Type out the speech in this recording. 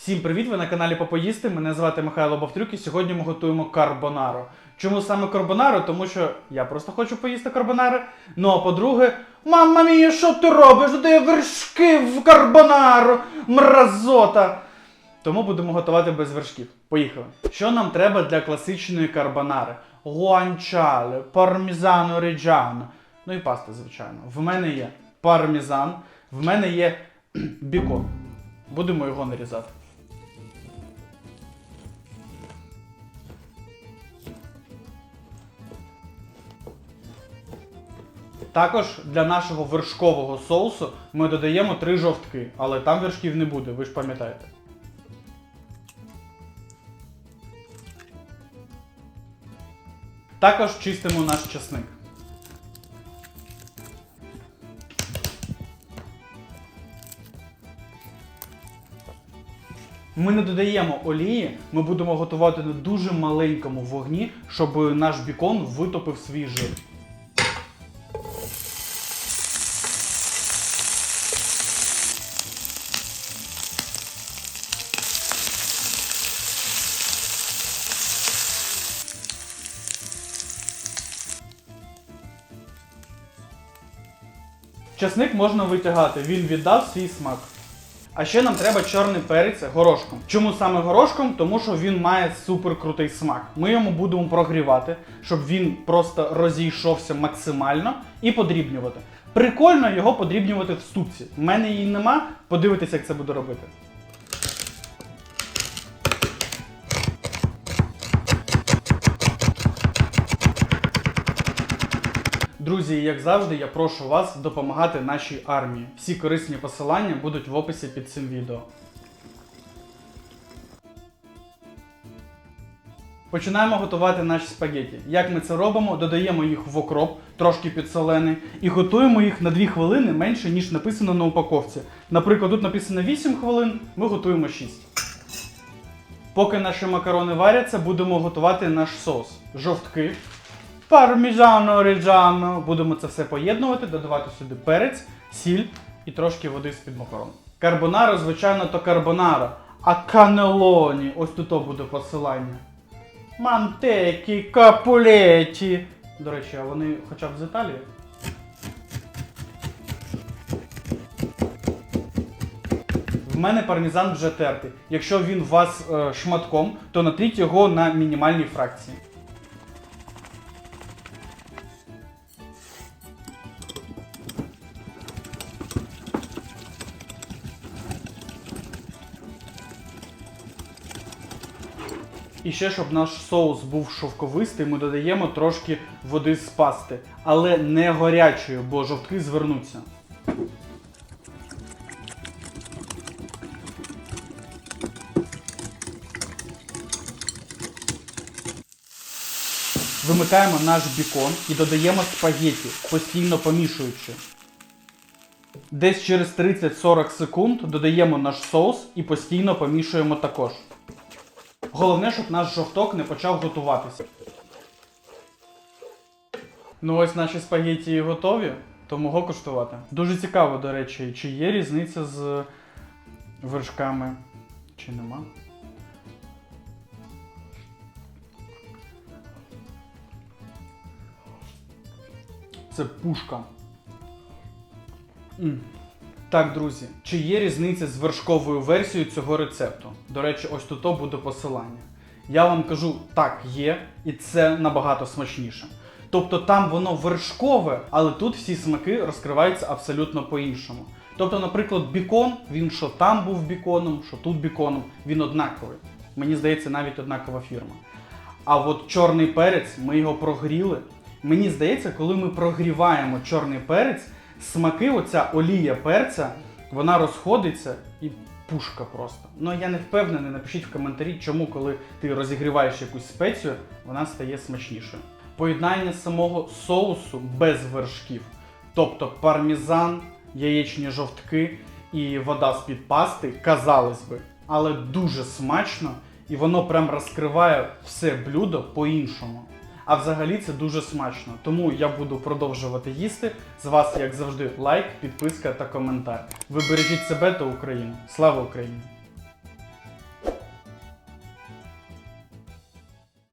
Всім привіт! Ви на каналі Попоїсти. Мене звати Михайло Бовтрюк і сьогодні ми готуємо карбонару. Чому саме карбонару? Тому що я просто хочу поїсти карбонари. Ну а по-друге, мама мія, що ти робиш? Де вершки в карбонару? Мразота! Тому будемо готувати без вершків. Поїхали. Що нам треба для класичної карбонари? Гуанчале, пармізано реджано. Ну і паста, звичайно. В мене є пармезан, в мене є бікон. Будемо його нарізати. Також для нашого вершкового соусу ми додаємо три жовтки, але там вершків не буде, ви ж пам'ятаєте. Також чистимо наш часник. Ми не додаємо олії, ми будемо готувати на дуже маленькому вогні, щоб наш бікон витопив свій жир. Часник можна витягати, він віддав свій смак. А ще нам треба чорний перець горошком. Чому саме горошком? Тому що він має супер крутий смак. Ми йому будемо прогрівати, щоб він просто розійшовся максимально і подрібнювати. Прикольно його подрібнювати в ступці. У мене її нема. Подивитися, як це буду робити. Друзі, як завжди, я прошу вас допомагати нашій армії. Всі корисні посилання будуть в описі під цим відео. Починаємо готувати наші спагеті. Як ми це робимо? Додаємо їх в окроп, трошки підсолений, і готуємо їх на 2 хвилини менше, ніж написано на упаковці. Наприклад, тут написано 8 хвилин, ми готуємо 6. Поки наші макарони варяться, будемо готувати наш соус. Жовтки, парміжано реджано. Будемо це все поєднувати, додавати сюди перець, сіль і трошки води з-під макарон. Карбонара, звичайно, то карбонара. А канелоні, ось тут буде посилання. Мантекі, капулеті. До речі, а вони хоча б з Італії? В мене пармезан вже тертий. Якщо він у вас е, шматком, то натріть його на мінімальній фракції. І ще, щоб наш соус був шовковистий, ми додаємо трошки води з пасти, але не гарячої, бо жовтки звернуться. Вимикаємо наш бікон і додаємо спагеті, постійно помішуючи. Десь через 30-40 секунд додаємо наш соус і постійно помішуємо також. Головне, щоб наш жовток не почав готуватися. Ну ось наші спагетті готові, то мого коштувати. Дуже цікаво, до речі, чи є різниця з вершками, чи нема. Це пушка. М. Так, друзі, чи є різниця з вершковою версією цього рецепту? До речі, ось тут буде посилання. Я вам кажу, так, є, і це набагато смачніше. Тобто там воно вершкове, але тут всі смаки розкриваються абсолютно по-іншому. Тобто, наприклад, бікон, він що там був біконом, що тут біконом, він однаковий. Мені здається, навіть однакова фірма. А от чорний перець, ми його прогріли. Мені здається, коли ми прогріваємо чорний перець, смаки, оця олія перця, вона розходиться і пушка просто. Ну я не впевнений, напишіть в коментарі, чому, коли ти розігріваєш якусь спецію, вона стає смачнішою. Поєднання самого соусу без вершків, тобто пармезан, яєчні жовтки і вода з-під пасти, казалось би, але дуже смачно і воно прям розкриває все блюдо по-іншому. А взагалі це дуже смачно. Тому я буду продовжувати їсти. З вас, як завжди, лайк, підписка та коментар. Ви бережіть себе та Україну. Слава Україні!